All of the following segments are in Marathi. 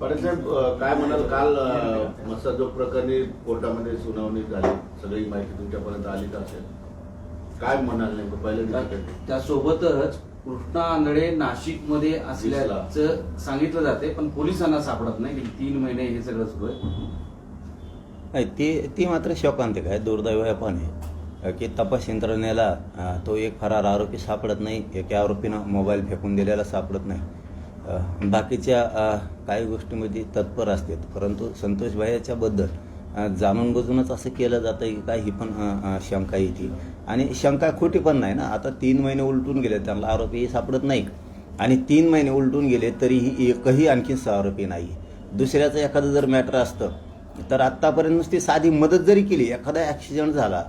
साहेब काय म्हणाल? काल मसाजो प्रकरणी कोर्टामध्ये सुनावणी झाली. सगळी माहिती तुमच्यापर्यंत आलीच असेल. काय म्हणाल नेमकं? पहिलं? त्यासोबतच कृष्णा आंधळे नाशिकमध्ये असल्याचं सांगितलं जाते पण पोलिसांना सापडत नाही. गेली तीन महिने हे सगळं सुरू आहे. नाही ती ती मात्र शोकांतिक आहे दुर्दैव आहे. पण आहे की तपास यंत्रणेला तो एक फरार आरोपी सापडत नाही एका आरोपीनं मोबाईल फेकून दिलेला सापडत नाही. बाकीच्या काही गोष्टीमध्ये तत्पर असतात. परंतु संतोष भाईच्या जाणून बुजूनच असं केलं जातं की काय ही पण शंका येते आणि शंका खोटी पण नाही ना. आता तीन महिने उलटून गेले त्यांना आरोपी सापडत नाही आणि तीन महिने उलटून गेले तरीही एकही आणखी आरोपी नाही. दुसऱ्याचं एखादं जर मॅटर असतं तर आत्तापर्यंत नुसती साधी मदत जरी केली एखादा ॲक्सिडेंट झाला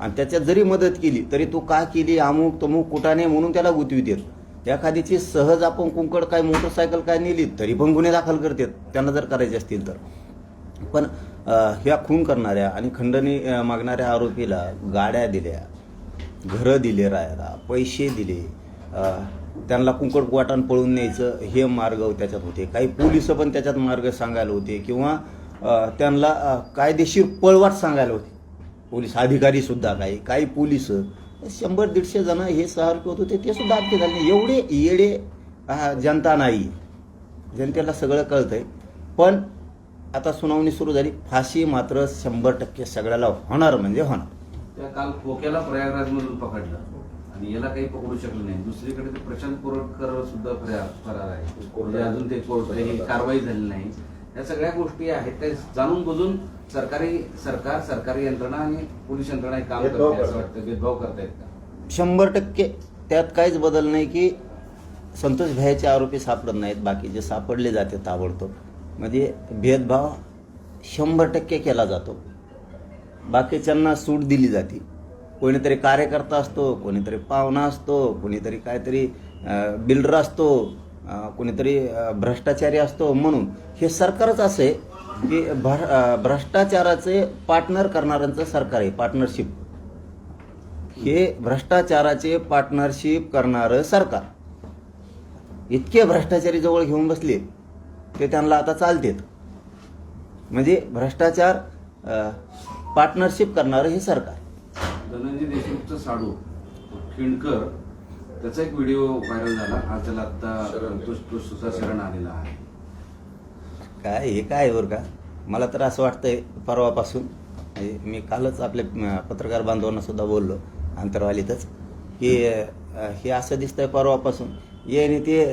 आणि त्याच्यात जरी मदत केली तरी तो का केली अमुक तमुक कुठाने म्हणून त्याला गुतवी देत. एखादीची सहज आपण कुंकड काय मोटरसायकल काय नेली तरी पण गुन्हे दाखल करतात. त्यांना जर करायचे असतील तर. पण ह्या खून करणाऱ्या आणि खंडणी मागणाऱ्या आरोपीला गाड्या दिल्या घरं दिले राहायला पैसे दिले त्यांना कुंकड वाटाण पळून न्यायचं हे मार्ग त्याच्यात होते. काही पोलीस पण त्याच्यात मार्ग सांगायला होते किंवा त्यांना कायदेशीर पळवाट सांगायला होते. पोलीस अधिकारी सुद्धा काही काही पोलीस शंभर दीडशे जण हे सहर्क होत होते ते सुद्धा अटके झाले एवढे येडे जनता नाही. जनतेला सगळं कळतंय. पण आता सुनावणी सुरू झाली. फाशी मात्र शंभर टक्के सगळ्याला होणार म्हणजे होणार. त्या काल खोक्याला प्रयागराजमधून पकडलं. आणि याला काही पकडू शकलं नाही. दुसरीकडे ते प्रशांत कोरटकर सुद्धा फरार आहे. म्हणजे अजून ते कोर्ट कारवाई झाली नाही. या सगळ्या गोष्टी आहेत त्या जाणून बुजून सरकारी सरकार सरकारी यंत्रणा आणि पोलीस यंत्रणा हे काम करते असं करतात. वाटतं भेदभाव करतायत का शंभर टक्के त्यात काहीच बदल नाही की संतोष भयाचे आरोपी सापडत नाहीत बाकीचे सापडले जाते ताबडतोब. म्हणजे भेदभाव शंभर टक्के केला जातो. बाकीच्यांना सूट दिली जाते. कोणीतरी कार्यकर्ता असतो कोणीतरी पाहुणा असतो कोणीतरी काहीतरी बिल्डर असतो कोणीतरी भ्रष्टाचारी असतो म्हणून हे सरकारच असं आहे की भ्र भ्रष्टाचाराचे पार्टनर करणाऱ्यांचं सरकार आहे पार्टनरशिप हे भ्रष्टाचाराचे पार्टनरशिप करणारं सरकार. इतके भ्रष्टाचारी जवळ घेऊन बसले ते त्यांना आता चालतेत. म्हणजे भ्रष्टाचार पार्टनरशिप करणारं हे सरकार. धनंजय देशमुखचं साडू खिंडकर त्याचा एक व्हिडिओ व्हायरल झाला. आज त्याला आता सुद्धा शरण आलेला आहे. काय हे काय बरं का? मला तर असं वाटतंय परवापासून. मी कालच आपल्या पत्रकार बांधवांना सुद्धा बोललो अंतरवालीतच की हे असं दिसतंय परवापासून. येणे ते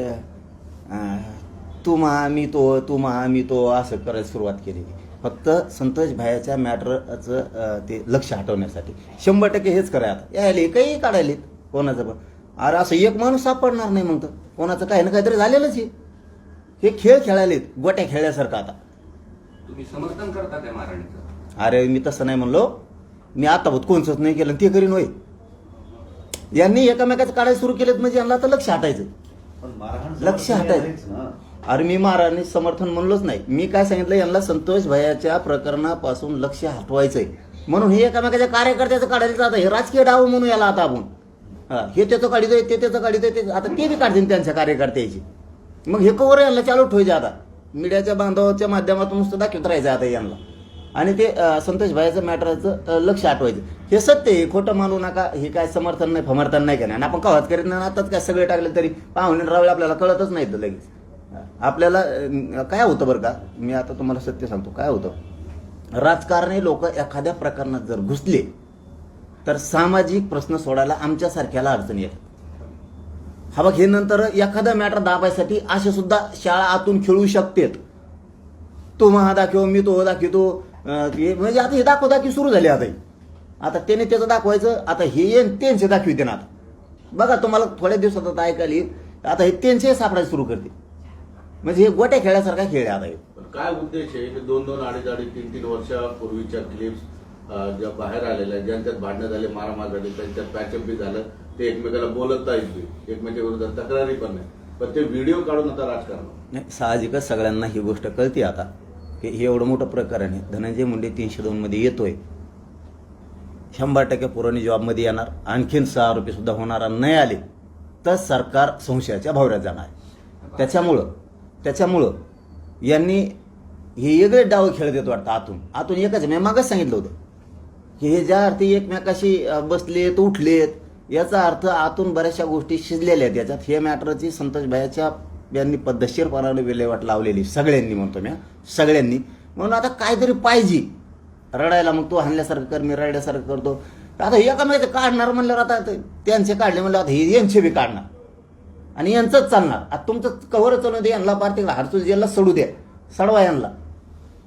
तू महा मी तो तू महा मी तो असं करायला सुरुवात केली. फक्त संतोष भायाच्या मॅटरचं ते लक्ष हटवण्यासाठी. शंभर टक्के हेच कराय आता. यायले काही काढायलेत कोणाचं पण. अरे असं एक माणूस सापडणार नाही मग तर. कोणाचं काही ना काहीतरी झालेलंच आहे. हे खेळ खेळायलेत गोट्या खेळल्यासारखं आता. तुम्ही समर्थन करता काय मारण्याचं अरे मी तसं नाही म्हणलो. मी आता होत कोणचंच नाही केलं ते करीन होय. यांनी एकामेकाचं काढायला सुरू केलेत म्हणजे यांना आता लक्ष हटायचं लक्ष हटायचं. अरे मी महाराजांनी समर्थन म्हणलोच नाही. मी काय सांगितलं? यांना संतोष भयाच्या प्रकरणापासून लक्ष हटवायचंय. म्हणून हे एकामेकाच्या कार्यकर्त्याचं काढायचं आता हे राजकीय डाव म्हणून याला आता आपण. हा, हे त्याचं काढितोय ते त्याचं काढितोय ते आता ते बी काढतील त्यांच्या कार्यकर्त्याची. मग हे कवर यांना चालू ठेवायचे आता. मीडियाच्या बांधवाच्या माध्यमातून नुसतं दाखवत राहायचं आता यांना. आणि ते संतोष भाईचं मॅटरचं लक्ष आठवायचं. हे सत्य आहे खोटं मानू नका हे काय समर्थन नाही फमर्थन नाही का नाही आणि आपण कवात करीत नाही आताच काय सगळे टाकले तरी पाहुणे रावळे आपल्याला कळतच नाही तर लगेच. आपल्याला काय होतं बरं का? मी आता तुम्हाला सत्य सांगतो. काय होतं? राजकारणी लोक एखाद्या प्रकरणात जर घुसले तर सामाजिक प्रश्न सोडायला आमच्यासारख्याला अडचणी येतात हा बघ हे नंतर एखादा मॅटर दाबायसाठी असे सुद्धा शाळा आतून खेळू शकतेत. तो महा दाखव मी तो दाखवतो. हे म्हणजे आता हे दाखव दाखवी सुरू झाली आता आता त्याने त्याचं दाखवायचं आता हे येईन त्यांचे दाखविते ना आता बघा तुम्हाला थोड्या दिवसात आता ऐकायला येईल. आता हे त्यांचे सापडायला सुरू करते. म्हणजे हे गोट्या खेळल्यासारखा खेळ आहे आता हे. काय उद्देश आहे? दोन दोन अडीच अडीच तीन तीन वर्षापूर्वीच्या क्लिप्स ज्या बाहेर आलेल्या ज्यांच्यात भांडणं झाले मारामार झाले त्यांच्यात पॅचअप बी झालं ते एकमेकाला बोलत नाहीत एकमेकाच्या विरोधात तक्रारी पण नाही. पण ते व्हिडिओ काढून आता राजकारण. नाही साहजिकच सगळ्यांना ही गोष्ट कळते आता की हे एवढं मोठं प्रकरण आहे. धनंजय मुंडे तीनशे दोन मध्ये येतोय. शंभर टक्के पुरवणी जॉबमध्ये येणार. आणखीन सहा आरोपी सुद्धा होणार नाही आले तर सरकार संशयाच्या भावऱ्यात जाणार. त्याच्यामुळं त्याच्यामुळं यांनी हे वेगळे डाव खेळत येत वाटतं आतून. आतून एकच मी मागच सांगितलं होतं. की हे ज्या अर्थी एकमेकाशी बसलेत उठलेत याचा अर्थ आतून बऱ्याचशा गोष्टी शिजलेल्या आहेत. याच्यात हे मॅटरची संतोष भायाच्या यांनी पद्धतशीरपणाने विल्हेवाट लावलेली सगळ्यांनी म्हणतो मी सगळ्यांनी. म्हणून आता काहीतरी पाहिजे. रडायला मग तो हाणल्यासारखं कर मी रडल्यासारखं करतो. आता एकामेकाचे काढणार म्हणल्यावर आता त्यांचे काढले म्हणलं आता हे यांचे बी काढणार. आणि यांचंच चालणार. आता तुमचं कवर चालू दे यांना पार तिकडे हरसूल जेलला सोडू द्या सडवा यांना.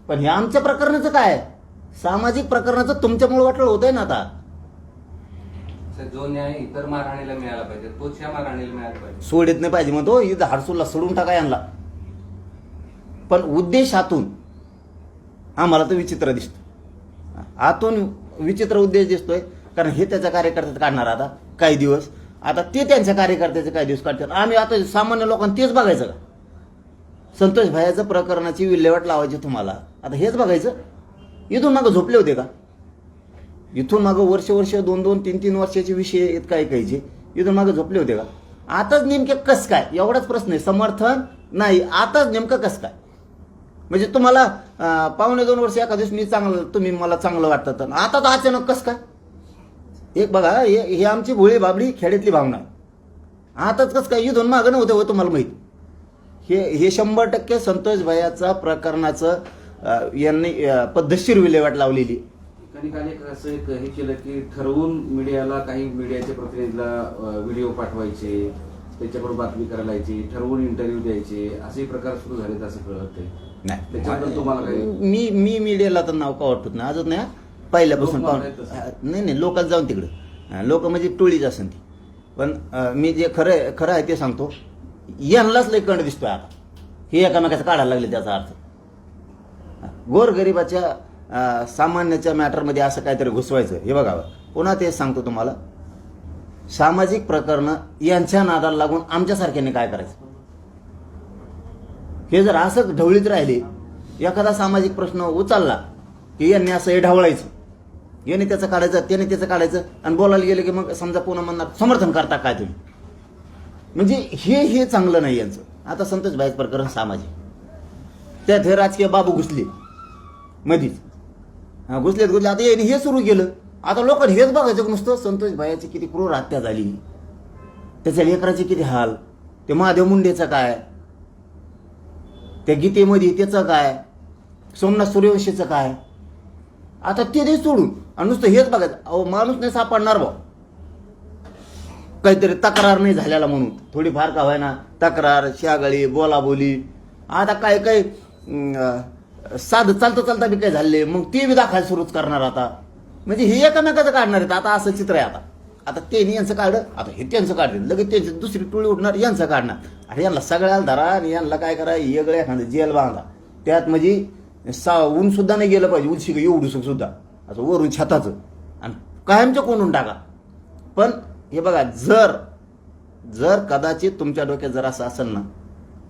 पण हे आमच्या प्रकरणाचं काय आहे? सामाजिक प्रकरणाचं तुमच्यामुळे वाटलं होतंय ना आता? जो न्याय इतर मारहाणीला मिळाला पाहिजे तोच या मारहाणीला मिळाला पाहिजे. सोडित नाही पाहिजे म्हणतो इथं हरसूलला सोडून टाका यांना. पण उद्देशातून आम्हाला तर विचित्र दिसतो. आतून विचित्र उद्देश दिसतोय कारण हे त्याच्या कार्यकर्त्यात काढणार आता काही दिवस. आता ते त्यांच्या कार्यकर्त्याचे काही दिवस काढतात. आम्ही आता सामान्य लोकांना तेच बघायचं का? संतोष भायाचं प्रकरणाची विल्हेवाट लावायची तुम्हाला. आता हेच बघायचं. इथून मागं झोपले होते का? इथून मागं वर्ष वर्ष दोन दोन तीन तीन वर्षाचे विषय येत काय काहीचे इथून मागं झोपले होते का? आताच नेमके कस काय? एवढाच प्रश्न आहे. समर्थन नाही. आताच नेमकं कस काय? म्हणजे तुम्हाला पावणे दोन वर्ष एका दिवस मी चांगलं तुम्ही मला चांगलं वाटतं तर. आता तर अचानक कस काय? एक बघा हे हे आमची भोळी बाबडी खेड्यातली भावना आहे. आताच कस काय? इथून मागं नव्हतं हो तुम्हाला माहिती. हे हे शंभर टक्के संतोष भयाचा प्रकरणाचं यांनी पद्धतशीर विल्हेवाट लावलेली. ठिकाणी काल एक असं एक हे केलं की ठरवून मीडियाला काही मीडियाच्या प्रतिनिधीला व्हिडिओ पाठवायचे त्याच्याकडून बातमी करायची ठरवून इंटरव्ह्यू द्यायचे असे प्रकार सुरू झालेत असं कळत तुम्हाला काही मी मी मीडियाला तर नाव का वाटत नाही. अजून नाही. पहिल्यापासून पाहून नाही नाही लोकात जाऊन तिकडं. लोक म्हणजे टोळीच असेल ती. पण मी जे खरं खरं आहे ते सांगतो. यांनाच लय कंड दिसतोय आता. हे एकामेकाचं काढायला लागले त्याचा अर्थ. गोरगरिबाच्या सामान्याच्या मॅटरमध्ये असं काहीतरी घुसवायचं. हे बघावं पुन्हा तेच सांगतो तुम्हाला. सामाजिक प्रकरणं यांच्या नादाला लागून आमच्यासारख्याने काय करायचं? हे जर असं ढवळीत राहिले एखादा सामाजिक प्रश्न उचलला की यांनी असं हे ढवळायचं. याने त्याचं काढायचं त्याने त्याचं काढायचं आणि बोलायला गेलं की मग समजा पुन्हा म्हणणार समर्थन करता काय तुम्ही? म्हणजे हे हे चांगलं नाही यांचं. आता संतोष भाईच प्रकरण सामाजिक. त्यात हे राजकीय बाबू घुसले. मधीच. हा घुसलेत घुसले आता यांनी हे सुरू केलं. आता लोकांनी हेच बघायचं नुसतं संतोष भायाची किती क्रूर हत्या झाली. त्याच्या लेकराचे किती हाल. ते महादेव मुंडेचं काय? त्या गीतेमध्ये त्याचं काय? सोमनाथ सूर्यवंशीचं काय? आता ते नाही सोडून. आणि नुसतं हेच बघायचं. अहो माणूस नाही सापडणार भाऊ काहीतरी तक्रार नाही झालेला म्हणून. थोडीफार का व्हायना तक्रार शागळी बोलाबोली. आता काय काय साधं चालता चालता बी काय झाले मग ते बी दाखवायला सुरूच करणार आता. म्हणजे हे एकामेकाचं काढणार आहेत. आता असं चित्र आहे आता. आता ते यांचं काढलं आता हे त्यांचं काढतील लगेच त्यांची दुसरी टोळी उठणार यांचं काढणार. आणि यांना सगळ्याला धरा आणि यांना काय करा वेगळ्या एखादं जेल बांधा. त्यात म्हणजे सा ऊन सुद्धा नाही गेलं पाहिजे. उलशी एवढू सुद्धा असं वरून छताचं. आणि कायमचं कोणून टाका. पण हे बघा जर जर कदाचित तुमच्या डोक्यात जर असं असेल ना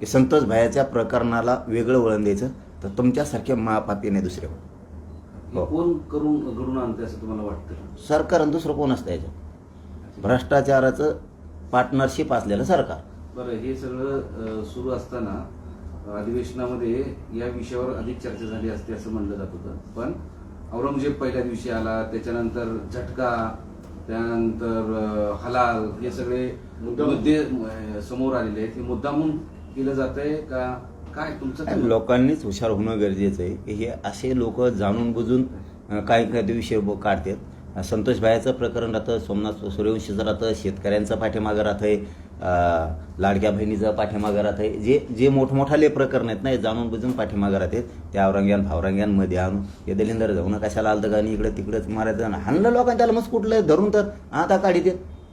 की संतोष भायाच्या प्रकरणाला वेगळं वळण द्यायचं तर तुमच्यासारखे महापापी नाही दुसरे हे. कोण करून घडून आणते असं तुम्हाला वाटतं? सरकार आणि दुसरं कोण असतं याच्यात? भ्रष्टाचाराचं पार्टनरशिप असलेलं सरकार. बरं हे सगळं सुरू असताना अधिवेशनामध्ये या विषयावर अधिक चर्चा झाली असते असं म्हणलं जात होतं. पण औरंगजेब पहिल्या दिवशी आला त्याच्यानंतर झटका त्यानंतर हलाल हे सगळे. मुद्दे समोर आलेले आहेत. हे मुद्दामून केलं जात आहे का? काय तुमचं काय? लोकांनीच हुशार होणं गरजेचं आहे. की हे असे लोक जाणून बुजून अं, काही काही विषय ब- काढतात. संतोष भायाचं प्रकरण राहतं सोमनाथ सूर्यवंशीचं राहतं शेतकऱ्यांचं पाठीमागं राहतंय अं, लाडक्या बहिणीचं पाठीमागं राहतंय. जे जे मोठमोठाले प्रकरण आहेत ना हे जाणून बुजून पाठीमागं राहतात. त्या औरंग्यान भावरंग्यांमध्ये आणून हे दलिंदर जाऊन कशाला आलं का आणि इकडं तिकडंच मारायचं. हाणलं लोकांनी त्याला मस्त कुठलं धरून तर आता काढी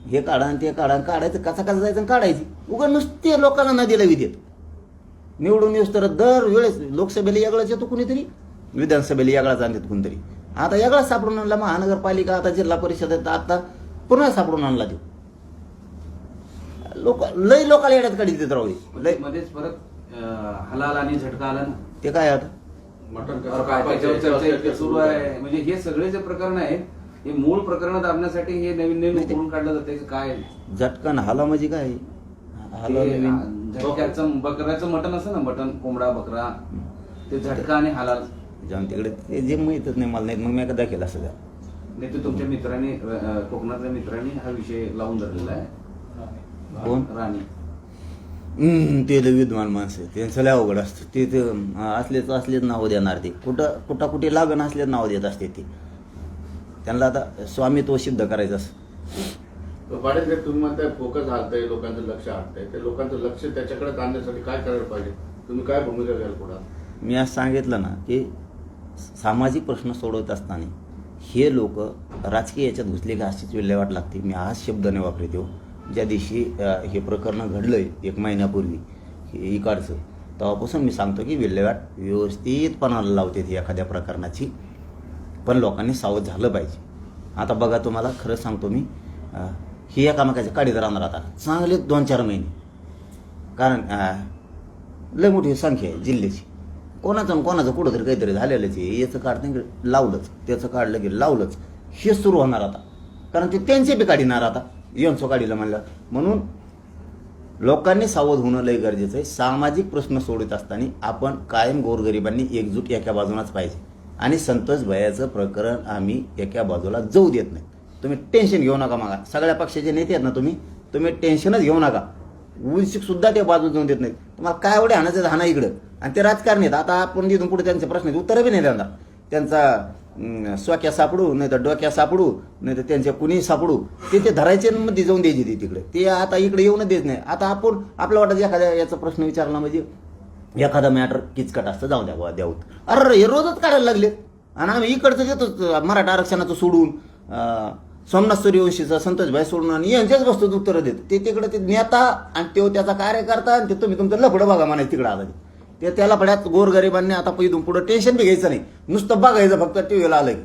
हे काढा आणि ते काढा काढायचं कसा कसा जायचं काढायची. उगा नुसते लोकांना नदीला विधेत निवडून येऊस तर दर वेळेस लोकसभेला वेगळाच येतो कुणीतरी. विधानसभेला वेगळाच आणतात कोणतरी. आता वेगळाच सापडून आणला महानगरपालिका आता जिल्हा परिषद आहेत, आता पुन्हा सापडून आणला ते. लोक लय लोकाला येड्यात काढी देत राहू दे. लय. मध्येच परत हलाल आणि झटका आला ना. ते काय आता? सुरू आहे. म्हणजे हे सगळे जे प्रकरण आहेत हे मूळ प्रकरण दाबण्यासाठी हे नवीन नवीन काढलं जाते. काय झटकन हाला म्हणजे काय हाला नवीन झटक्याचं बकऱ्याचं मटण असतं ना मटण कोंबडा बकरा ते झटका आणि हालाल. जाऊन तिकडे ते जे माहीतच नाही मला नाही मग मी एकदा केलं असं नाही ते तुमच्या मित्रांनी अं, कोकणातल्या मित्रांनी हा विषय लावून धरलेला आहे. कोण? राणी. हम्म, ते लय विद्वान माणसं आहे. त्यांचं लय अवघड असतं. ते ते अं, असलेच असलेच नाव देणार ते. कुठं कुठं कुठे लागण असलेच नाव देत असते ते. त्यांना आता स्वामित्व सिद्ध करायचं असं पाटील साहेब तुम्ही म्हणताय फोकस हलतंय लोकांचं लक्ष हटतंय ते लोकांचं लक्ष त्याच्याकडे आणण्यासाठी काय करायला पाहिजे? तुम्ही काय भूमिका घ्याल पुढे? मी आज सांगितलं ना की सामाजिक प्रश्न सोडवत असताना हे लोक राजकीय याच्यात घुसले का अशीच विल्हेवाट लागते? मी आज शब्द नाही वापरत. हो ज्या दिवशी हे प्रकरण घडलंय एक महिन्यापूर्वी हे इकडचं तेव्हापासून मी सांगतो की विल्हेवाट व्यवस्थितपणाला लावते ती एखाद्या प्रकरणाची. पण लोकांनी सावध झालं पाहिजे. आता बघा तुम्हाला खरं सांगतो मी ही एकामेकाच्या काढीत राहणार आता. चांगले दोन चार महिने. कारण लय मोठी संख्या आहे जिल्ह्याची. कोणाचं कोणाचं कुठंतरी काहीतरी झालेलंच आहे. याचं काढतं की? लावलंच. त्याचं काढलं की लावलंच. हे सुरू होणार आता. कारण ते त्यांचे बी काढणार आता. येऊनसो काढीला म्हणलं. म्हणून लोकांनी सावध होणं लय गरजेचं आहे. सामाजिक प्रश्न सोडत असताना आपण कायम गोरगरिबांनी एकजूट एका बाजूलाच पाहिजे. आणि संतोष भयाचं प्रकरण आम्ही एका बाजूला जाऊ देत नाही. तुम्ही टेन्शन घेऊ नका मागा सगळ्या पक्षाचे नेते आहेत ना तुम्ही तुम्ही टेन्शनच घेऊ नका. उलशिक सुद्धा ते बाजू जाऊन देत नाहीत. तुम्हाला काय एवढे हाणायचं हाना इकडं. आणि ते राजकारणी आहेत. आता आपण तिथून पुढे त्यांचे प्रश्न आहेत. उत्तरं बी नाही त्यांना त्यांचा स्वाक्या सापडू नाही तर डोक्या सापडू नाही तर त्यांच्या कुणी सापडू. ते ते धरायचे मध्ये जाऊन द्यायचे ते तिकडे. ते आता इकडे येऊन देत नाही. आता आपण आपल्या वाटत एखाद्या याचा प्रश्न विचारला म्हणजे एखादा मॅटर किचकट असतं जाऊ द्या बुवा, अरे हे रोजच काढायला लागले. आणि आम्ही इकडचं देतोच मराठा आरक्षणाचं सोडून. सोमनाथ संतोष संतोषभाई सोडून यांच्याच वस्तू उत्तरं देत. ते तिकडे ते नेता आणि तो त्याचा कार्यकर्ता आणि ते तुम्ही तुमचं लफडं बघा म्हणायचं तिकडे आलं ते. त्या त्याला गोरगरिबांनी आता इथून पुढं टेन्शन बी घ्यायचं नाही. नुसतं बघायचं फक्त टी व्हीला आलं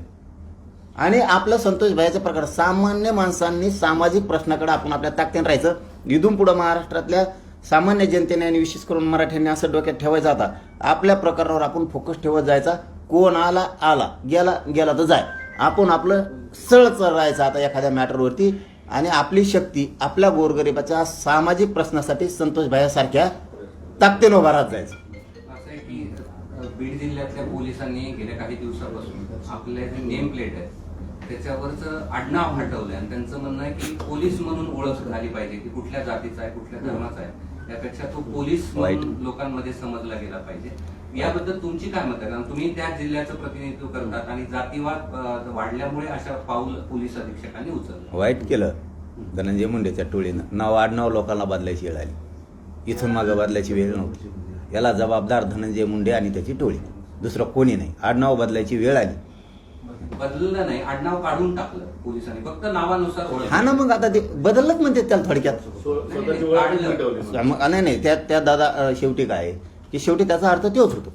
आणि आपलं संतोष भाईचा प्रकार सामान्य माणसांनी सामाजिक प्रश्नाकडे आपण आपल्या ताकदीने राहायचं. इथून पुढं महाराष्ट्रातल्या सामान्य जनतेने आणि विशेष करून मराठ्यांनी असं डोक्यात ठेवायचं आता. आपल्या प्रकारावर आपण फोकस ठेवत जायचा. कोण आला आला. गेला गेला तर जाय. आपण आपलं सळच राहायचं आता एखाद्या मॅटरवरती आणि आपली शक्ती आपल्या गोरगरिबाच्या सामाजिक प्रश्नासाठी संतोष भायासारख्या ताकदीनं उभा राहत जायचं. असं आहे की अ, बीड जिल्ह्यातल्या पोलिसांनी गेल्या काही दिवसापासून आपले जे नेम प्लेट आहे त्याच्यावरचं आडनाव हटवलंय. आणि त्यांचं म्हणणं आहे की पोलीस म्हणून ओळख झाली पाहिजे की कुठल्या जातीचा आहे कुठल्या धर्माचा आहे. त्यापेक्षा तो पोलीस म्हणून. लोकांमध्ये समजला गेला पाहिजे. याबद्दल तुमची काय मत? आहे तुम्ही त्या जिल्ह्याचं प्रतिनिधित्व करतात आणि जातीवाद वाढल्यामुळे अशा पाऊल पोलीस अधीक्षकांनी उचललं. वाईट केलं. धनंजय मुंडेच्या टोळीनं. नाव आडनाव लोकांना बदलायची वेळ आली. इथून मागं बदलायची वेळ नव्हती. याला जबाबदार धनंजय मुंडे आणि त्याची टोळी. दुसरं कोणी नाही. आडनाव बदलायची वेळ आली. बदललं नाही आडनाव काढून टाकलं पोलिसांनी. फक्त नावानुसार हा ना मग आता ते बदललंच म्हणते त्याला थोडक्यात. नाही नाही त्या दादा शेवटी काय आहे? की शेवटी त्याचा अर्थ तोच होतो.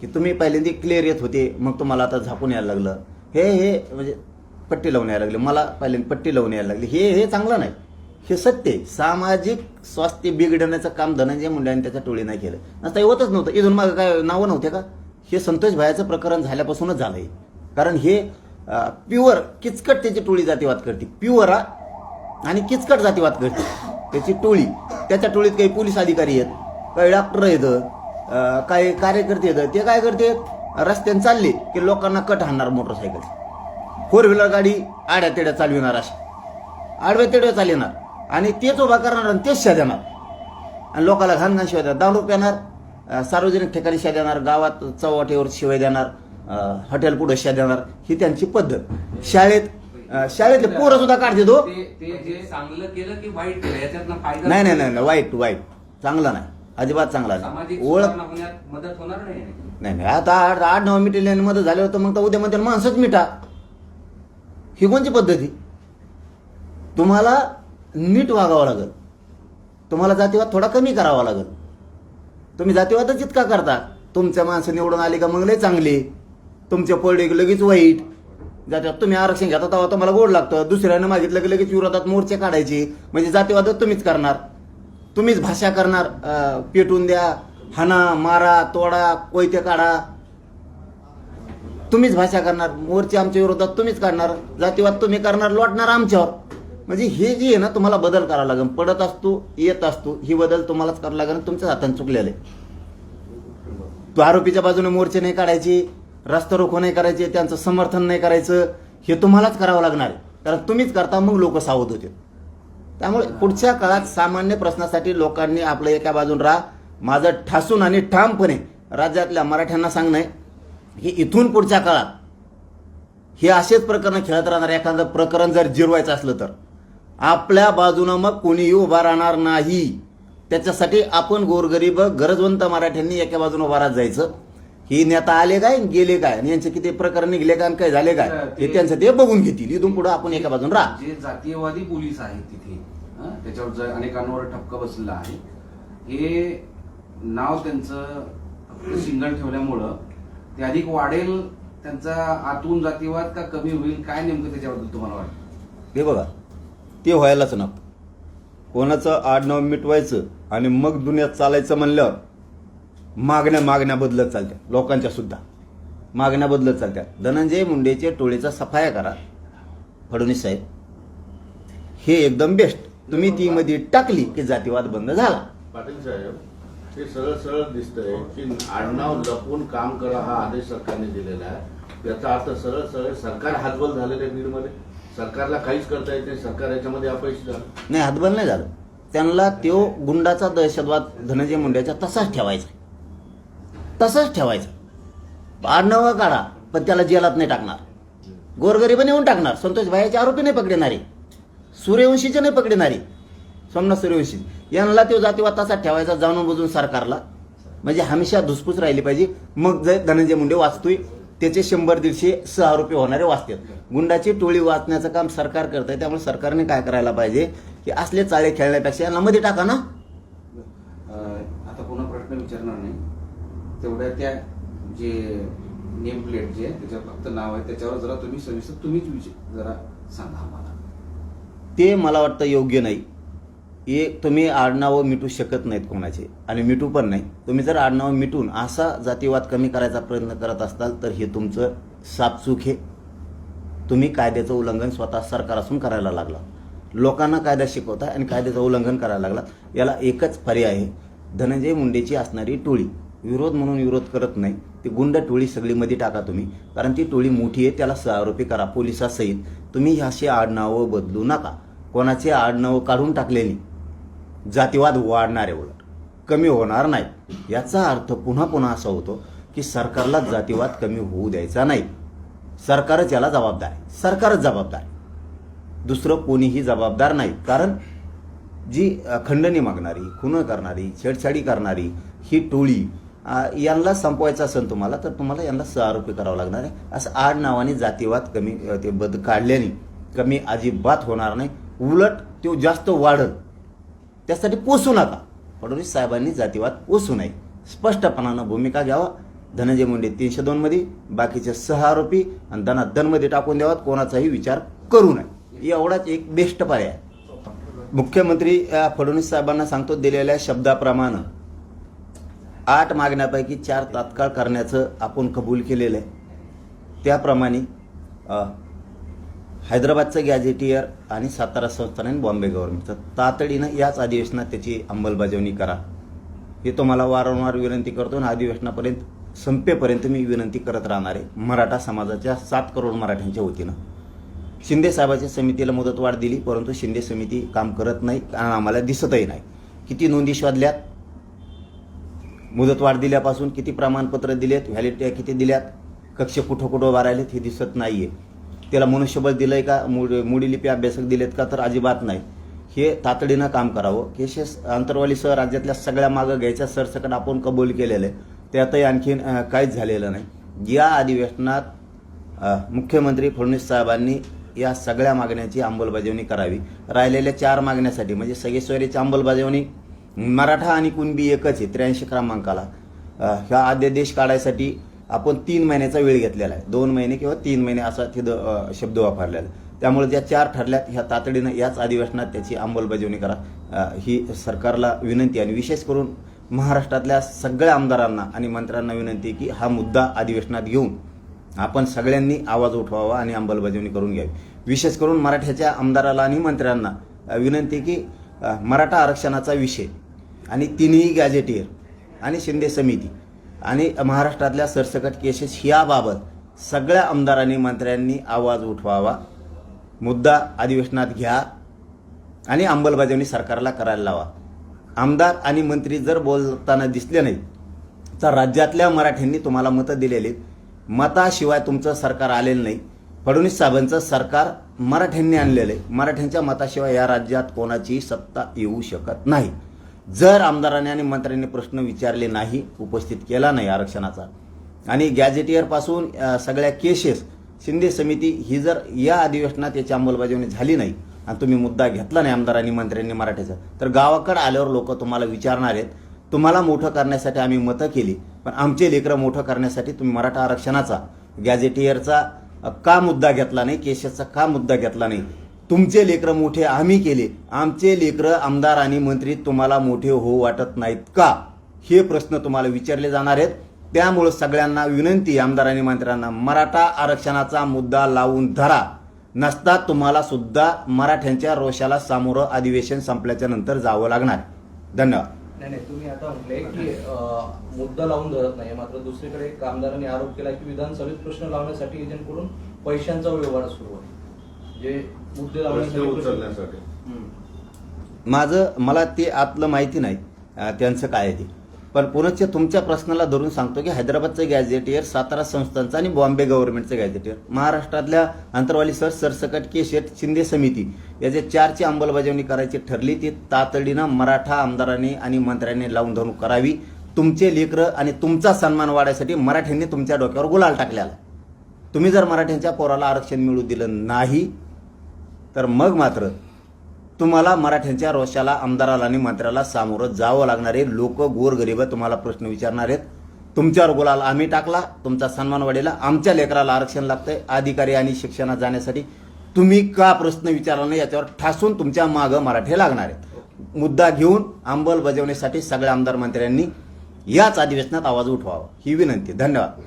की तुम्ही पहिल्यांदा क्लिअर येत होते मग तुम्हाला आता झाकून यायला लागलं. हे हे म्हणजे पट्टी लावून यायला लागली. मला पहिल्यांदा पट्टी लावून यायला लागली. हे हे चांगलं नाही. हे सत्य आहे. सामाजिक स्वास्थ्य बिघडण्याचं काम धनंजय मुंडे आणि त्याच्या टोळी नाही केलं. नसता होतच नव्हतं. इथून मागं काय नावं नव्हते का? हे संतोष भायाचं प्रकरण झाल्यापासूनच झालंय. कारण हे प्युअर किचकट त्याची टोळी जातीवाद करते. प्युअर आणि किचकट जातीवाद करते. त्याची टोळी. त्याच्या टोळीत काही पोलीस अधिकारी आहेत. काही डॉक्टर आहेत अं, काही कार्यकर्ते आहेत ते काय करते? रस्त्याने चालले की लोकांना कट हाणणार मोटरसायकल फोर व्हीलर गाडी आड्या तेड्या चालविणार अशा. आडव्या तेड्या चालविणार आणि तेच उभा करणार आणि तेच शा देणार. आणि लोकांना घाण घाण शिवाय देणार. दारू प्याणार अं, सार्वजनिक ठिकाणी शिवाय देणार गावात चौवाटेवर शिवाय देणार हॉटेल पुढे शिवाय देणार. ही त्यांची पद्धत. शाळेत शाळेतले पोरं सुद्धा काढते तो. नाही. नाही नाही, वाईट वाईट. चांगला नाही. अजिबात चांगला सामाजिक ओळख सुधारणा होण्यात मदत होणार नाही नाही नाही आता आठ आठ नऊ मिटेल मध्ये झाले होतं मग तर उद्या म्हणते माणसंच मिठा ही कोणची पद्धती? तुम्हाला नीट वागावं लागेल. तुम्हाला जातीवाद थोडा कमी करावा लागेल. तुम्ही जातीवादच इतका करता. तुमच्या माणसं निवडून आली का मग लय चांगली. तुमच्या पडले की लगेच वाईट. जातीवाद तुम्ही आरक्षण घेता तेव्हा तुम्हाला गोड लागतं. दुसऱ्यानं मागितलं की लगेच विरोधात मोर्चे काढायचे. म्हणजे जातीवादच तुम्हीच करणार. तुम्हीच भाषा करणार पेटून द्या हाना मारा तोडा कोयते काढा. तुम्हीच भाषा करणार मोर्चे आमच्या विरोधात तुम्हीच काढणार जातीवाद तुम्ही करणार लोटणार आमच्यावर. म्हणजे हे जे आहे ना तुम्हाला बदल करावा लागेल. पडत असतो येत असतो ही बदल तुम्हालाच करावं लागेल तुमच्याच हाताने चुकलेले तू आरोपीच्या बाजूने मोर्चे नाही काढायचे रस्ता रोखो नाही करायचे त्यांचं समर्थन नाही करायचं हे तुम्हालाच करावं लागणार आहे. कारण तुम्हीच करता मग लोक सावध होते त्यामुळे पुढच्या काळात सामान्य प्रश्नासाठी लोकांनी आपलं एका बाजून राहा माझं ठासून आणि ठामपणे राज्यातल्या मराठ्यांना सांगणं आहे. की इथून पुढच्या काळात हे असेच प्रकरण खेळत राहणार एखादं प्रकरण जर जिरवायचं असलं तर. आपल्या बाजूनं मग कोणीही उभा राहणार नाही. त्याच्यासाठी आपण गोरगरीब गरजवंत मराठ्यांनी एका बाजूने उभा राहत जायचं. ही नेता आले काय गेले काय? आणि यांचे किती प्रकरण निघले काय आणि काय झाले काय? हे त्यांचं ते बघून घेतील. इथून पुढे आपण एका बाजून राहा. जे जातीयवादी पोलीस आहेत तिथे त्याच्यावर जर अनेकांवर ठपका बसलेला आहे. हे नाव त्यांचं सिंगल ठेवल्यामुळं ते अधिक वाढेल त्यांचा आतून जातीवाद का कमी होईल काय नेमकं त्याच्याबद्दल तुम्हाला वाटतं? ते बघा ते व्हायलाच नको. कोणाचं आडनाव मिटवायचं आणि मग दुनियात चालायचं म्हणल्यावर मागण्या मागण्या बदलत चालत्या लोकांच्या सुद्धा. मागण्या बदलत चालत्या. धनंजय मुंडेच्या टोळीचा सफाया करा फडणवीस साहेब. हे एकदम बेस्ट तुम्ही ती मध्ये टाकली की जातीवाद बंद झाला. पाटील साहेब हे सरळ सरळ दिसतंय की आडनाव लपून काम करा हा आदेश सरकारने दिलेला आहे. याचा अर्थ सरळ सरळ सरकार हातबल झालेलं आहे बीडमध्ये. सरकारला काहीच करता येत नाही. सरकार याच्यामध्ये अपयशी झालं. नाही हातबल नाही झालं. त्यांना तो गुंडाचा दहशतवाद धनंजय मुंड्याचा तसाच ठेवायचा तसाच ठेवायचा आडनावं काढा पण त्याला जेलात नाही टाकणार. गोरगरीब नेऊन टाकणार. संतोष भाईचे आरोपी नाही पकडणारे. सूर्यवंशीचे नाही पकडणारे. सोमनाथ सूर्यवंशी. यांना तो जातीवाद तसा ठेवायचा जाणून बुजून सरकारला. म्हणजे हमेशा धुसफूस राहिली पाहिजे. मग जर धनंजय मुंडे वाचतोय त्याचे शंभर दीडशे सहा आरोपी होणारे वाचतात. गुंडाची टोळी वाचण्याचं काम सरकार करत आहे त्यामुळे सरकारने काय करायला पाहिजे? की असले चाळे खेळण्यापेक्षा यांना मध्ये टाका ना. आता पुन्हा प्रश्न विचारणार नाही. तेवढ्या त्या जे नेम प्लेट जे आहे, त्याच्यावर फक्त नाव आहे त्याच्यावर जरा तुम्ही सविस्तर तुम्हीच विचार जरा सांगा ते मला वाटतं योग्य नाही. हे तुम्ही आडनावं मिटू शकत नाहीत कोणाचे. आणि मिटू पण नाही. तुम्ही जर आडनावं मिटून असा जातीवाद कमी करायचा प्रयत्न करत असाल तर हे तुमचं सापचूक हे तुम्ही कायद्याचं उल्लंघन स्वतः सरकार असून करायला लागला. लोकांना कायदा शिकवता आणि कायद्याचं उल्लंघन करायला लागला. याला एकच पर्याय आहे. धनंजय मुंडेची असणारी टोळी. विरोध म्हणून विरोध करत नाही. ती गुंड टोळी सगळी मध्ये टाका तुम्ही. कारण ती टोळी मोठी आहे त्याला आरोपी करा पोलिसासहित. तुम्ही अशी आडनावं बदलू नका. कोणाचे आडनावं काढून टाकलेली? जातीवाद वाढणार आहे उलट. कमी होणार नाही. याचा अर्थ पुन्हा पुन्हा असा होतो की सरकारला जातीवाद कमी होऊ द्यायचा नाही. सरकारच याला जबाबदार आहे. सरकारच जबाबदार आहे. दुसरं कोणीही जबाबदार नाही. कारण जी खंडणी मागणारी खुनं करणारी छेडछाडी करणारी ही टोळी यांना संपवायचा असेल तुम्हाला तर तुम्हाला यांना सहआरोपी करावं लागणार आहे. असं आड नावाने जातीवाद कमी ते बद काढल्याने कमी अजिबात होणार नाही. उलट तो जास्त वाढत त्यासाठी पोसू नका. फडणवीस साहेबांनी जातीवाद पोसू नये. स्पष्टपणानं भूमिका घ्यावा. धनंजय मुंडे तीनशे दोन मध्ये बाकीचे सहा आरोपी आणि धनाधनमध्ये टाकून द्यावात. कोणाचाही विचार करू नये. एवढाच एक बेस्ट पर्याय. आहे. मुख्यमंत्री फडणवीस साहेबांना सांगतो दिलेल्या शब्दाप्रमाणे आठ मागण्यापैकी चार तात्काळ करण्याचं आपण कबूल केलेलं आहे. त्याप्रमाणे हैदराबादचं गॅझेटियर आणि सातारा संस्थान आणि बॉम्बे गव्हर्नमेंटचं. तातडीनं याच अधिवेशनात त्याची अंमलबजावणी करा. हे तुम्हाला वारंवार विनंती करतो आणि अधिवेशनापर्यंत संपेपर्यंत मी विनंती करत राहणार आहे. मराठा समाजाच्या सात करोड मराठ्यांच्या वतीनं. शिंदे साहेबाच्या समितीला मुदतवाढ दिली परंतु शिंदे समिती काम करत नाही कारण आम्हाला दिसतही नाही. किती नोंदी शोधल्यात? मुदतवाढ दिल्यापासून किती प्रमाणपत्र दिलेत व्हॅलिडिटी किती दिल्यात कक्ष कुठं कुठं उभा हे दिसत नाही आहे त्याला मनुष्यबळ दिलं आहे का मुड मुडीलिपी अभ्यासक दिलेत का तर अजिबात नाही. हे तातडीनं काम करावं. केशेस अंतरवालीसह राज्यातल्या सगळ्या मागं घ्यायच्या सरसकट आपण कबूल केलेलं आहे. त्यातही आणखीन काहीच झालेलं नाही. या अधिवेशनात मुख्यमंत्री फडणवीस साहेबांनी या सगळ्या मागण्याची अंमलबजावणी करावी. राहिलेल्या चार मागण्यासाठी म्हणजे सगळेश्वरीची अंमलबजावणी मराठा आणि कुणबी एकच आहे त्र्याऐंशी क्रमांकाला. ह्या अध्यादेश काढायसाठी आपण तीन महिन्याचा वेळ घेतलेला आहे. दोन महिने किंवा तीन महिने असा तिथं शब्द वापरलेला आहे. त्यामुळे ज्या चार ठरल्यात ह्या तातडीनं याच अधिवेशनात त्याची अंमलबजावणी करा. ही सरकारला विनंती आणि विशेष करून महाराष्ट्रातल्या सगळ्या आमदारांना आणि मंत्र्यांना विनंती की हा मुद्दा अधिवेशनात घेऊन आपण सगळ्यांनी आवाज उठवावा आणि अंमलबजावणी करून घ्यावी. विशेष करून मराठ्याच्या आमदाराला आणि मंत्र्यांना विनंती की मराठा आरक्षणाचा विषय आणि तिन्ही गॅजेटियर आणि शिंदे समिती आणि महाराष्ट्रातल्या सरसकट केसेस याबाबत सगळ्या आमदारांनी मंत्र्यांनी आवाज उठवावा. मुद्दा अधिवेशनात घ्या आणि अंमलबजावणी सरकारला करायला लावा. आमदार आणि मंत्री जर बोलताना दिसले नाही तर राज्यातल्या मराठ्यांनी तुम्हाला मतं दिलेली मताशिवाय तुमचं सरकार आलेलं नाही. फडणवीस साहेबांचं सरकार मराठ्यांनी आणलेलं आहे. मराठ्यांच्या मताशिवाय या राज्यात कोणाची सत्ता येऊ शकत नाही. जर आमदारांनी आणि मंत्र्यांनी प्रश्न विचारले नाही उपस्थित केला नाही आरक्षणाचा. आणि गॅझेटियरपासून सगळ्या केसेस शिंदे समिती ही जर या अधिवेशनात याची अंमलबजावणी झाली नाही आणि तुम्ही मुद्दा घेतला नाही आमदारांनी मंत्र्यांनी मराठीचा तर गावाकडे आल्यावर लोक तुम्हाला विचारणार आहेत तुम्हाला मोठं करण्यासाठी आम्ही मतं केली पण आमचे लेकरं मोठं करण्यासाठी तुम्ही मराठा आरक्षणाचा गॅझेटियरचा का मुद्दा घेतला नाही केसेसचा का मुद्दा घेतला नाही तुमचे लेकरं मोठे आम्ही केले. आमचे लेकरं आमदार आणि मंत्री तुम्हाला मोठे होऊ वाटत नाहीत का? हे प्रश्न तुम्हाला विचारले जाणार आहेत. त्यामुळं सगळ्यांना विनंती आमदार आणि मंत्र्यांना मराठा आरक्षणाचा मुद्दा लावून धरा. नसता तुम्हाला सुद्धा मराठ्यांच्या रोषाला सामोरं अधिवेशन संपल्याच्या नंतर जावं लागणार. धन्यवाद. नाही नाही तुम्ही आता म्हटले की मुद्दा लावून धरत नाही. मात्र दुसरीकडे कामदारांनी आरोप केला की विधानसभेत प्रश्न लावण्यासाठी एजंटकडून पैशांचा व्यवहार सुरू आहे. जे मुद्दे प्रश्न लावण्यासाठी उचलण्यासाठी. हम्म. माझं मला ते आतलं माहिती नाही. अं, त्यांचं काय आहे ते. पण पुनश्च तुमच्या प्रश्नाला धरून सांगतो की हैदराबादचं गॅझेटियर सातारा संस्थांचं आणि बॉम्बे गव्हर्नमेंटचं गॅझेटियर. महाराष्ट्रातल्या अंतरवाली सर सरसकट केसेत शिंदे समिती याचे चारची अंमलबजावणी करायची ठरली ती तातडीनं मराठा आमदारांनी आणि मंत्र्यांनी लावून धरून करावी. तुमचे लेकरं आणि तुमचा सन्मान वाढायसाठी मराठ्यांनी तुमच्या डोक्यावर गुलाल टाकलेला आहे. तुम्ही जर मराठ्यांच्या पोराला आरक्षण मिळू दिलं नाही तर मग मात्र तुम्हाला मराठ्यांच्या रोषाला आमदाराला आणि मंत्र्याला सामोरं जावं लागणार आहे. लोक गोरगरीब तुम्हाला प्रश्न विचारणार आहेत. तुमच्यावर गुलाल आम्ही टाकला तुमचा सन्मान वाढेला. आमच्या लेकराला आरक्षण लागतंय अधिकारी आणि शिक्षणात जाण्यासाठी. तुम्ही का प्रश्न विचारला नाही याच्यावर ठासून तुमच्या मागं मराठे लागणार आहेत. मुद्दा घेऊन अंमलबजावणीसाठी सगळ्या आमदार मंत्र्यांनी याच अधिवेशनात आवाज उठवावा. ही विनंती. धन्यवाद.